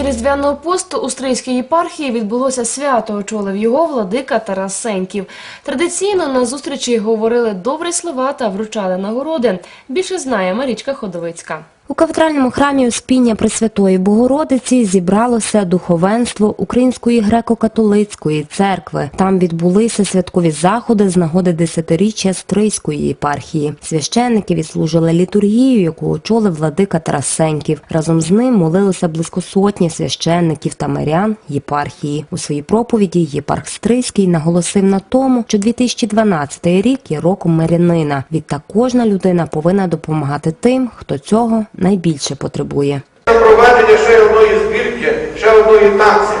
Напередодні Різдвяного посту у Стрийській єпархії відбулося свято. Очолив його владика Тарас Сеньків. Традиційно на зустрічі говорили добрі слова та вручали нагороди. Більше знає Марічка Ходовицька. У кафедральному храмі Успіння Пресвятої Богородиці зібралося духовенство Української греко-католицької церкви. Там відбулися святкові заходи з нагоди десятиріччя Стрийської єпархії. Священники відслужили літургію, яку очолив владика Тарасеньків. Разом з ним молилося близько сотні священників та мирян єпархії. У своїй проповіді єпарх Стрийський наголосив на тому, що 2012 рік є роком мирянина. Відтак кожна людина повинна допомагати тим, хто цього найбільше потребує. Проведення ще одної збірки, ще одної такси.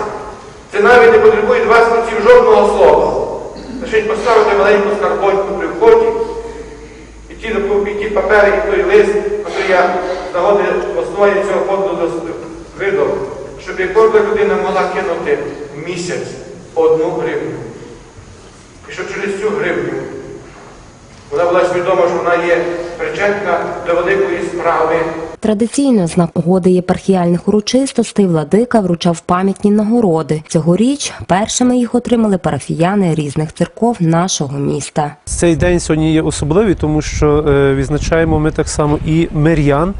Це навіть не потребує два спеців жодного слова. Лише поставити маленьку скарбоньку при вході, і ті, ті папери, і той лист, який я з нагоди в основі цього фонду видав, щоб кожна людина могла кинути місяць одну гривню. І щоб через цю гривню була що вона є причетна до великої справи. Традиційно з нагоди єпархіальних урочистостей владика вручав пам'ятні нагороди. Цьогоріч першими їх отримали парафіяни різних церков нашого міста. Цей день сьогодні є особливий, тому що е, відзначаємо ми так само і мирян,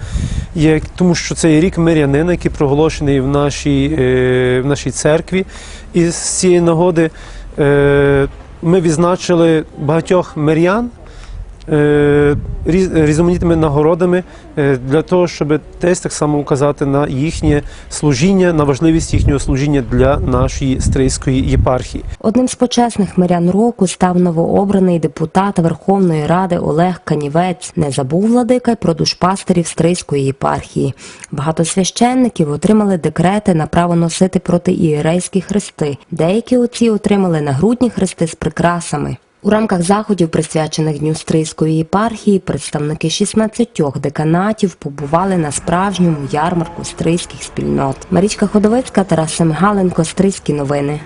як, тому що це є рік мирянина, який проголошений в нашій, е, в нашій церкві. І з цієї нагоди е, ми відзначили багатьох мирян. Е, Різноманітними нагородами е, для того, щоб десь так само указати на їхнє служіння, на важливість їхнього служіння для нашої стрийської єпархії. Одним з почесних мирян року став новообраний депутат Верховної Ради Олег Канівець. Не забув владика й про душпастерів Стрийської єпархії. Багато священників отримали декрети на право носити протиієрейські хрести. Деякі отці отримали нагрудні хрести з прикрасами. У рамках заходів, присвячених Дню Стрийської єпархії, представники 16 деканатів побували на справжньому ярмарку стрийських спільнот. Марічка Ходовицька, Тарас Семигаленко, Стрийські новини.